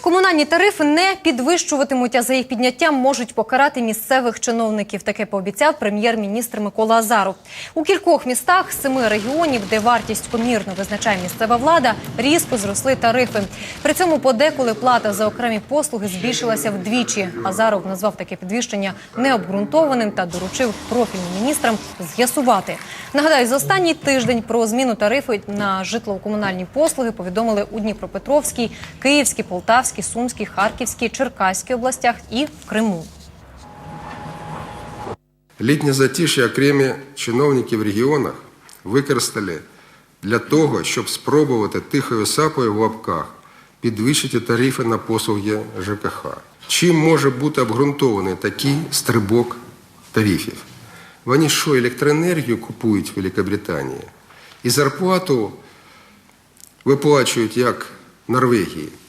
Комунальні тарифи не підвищуватимуть, а за їх підняттям можуть покарати місцевих чиновників. Таке пообіцяв прем'єр-міністр Микола Азаров. У кількох містах семи регіонів, де вартість комірно визначає місцева влада, різко зросли тарифи. При цьому подеколи плата за окремі послуги збільшилася вдвічі. Азаров назвав таке підвищення необґрунтованим та доручив профільним міністрам з'ясувати. Нагадаю, за останній тиждень про зміну тарифів на житлово-комунальні послуги повідомили у Дніпропетровській, Київській, Полтавській, Сумській, Харківській, Черкаській областях і в Криму. Літнє затиш'я окремі чиновники в регіонах використали для того, щоб спробувати тихою сапою в лапках підвищити тарифи на послуги ЖКХ. Чим може бути обґрунтований такий стрибок тарифів? Вони що, електроенергію купують в Великобританії? І зарплату виплачують як Норвегії.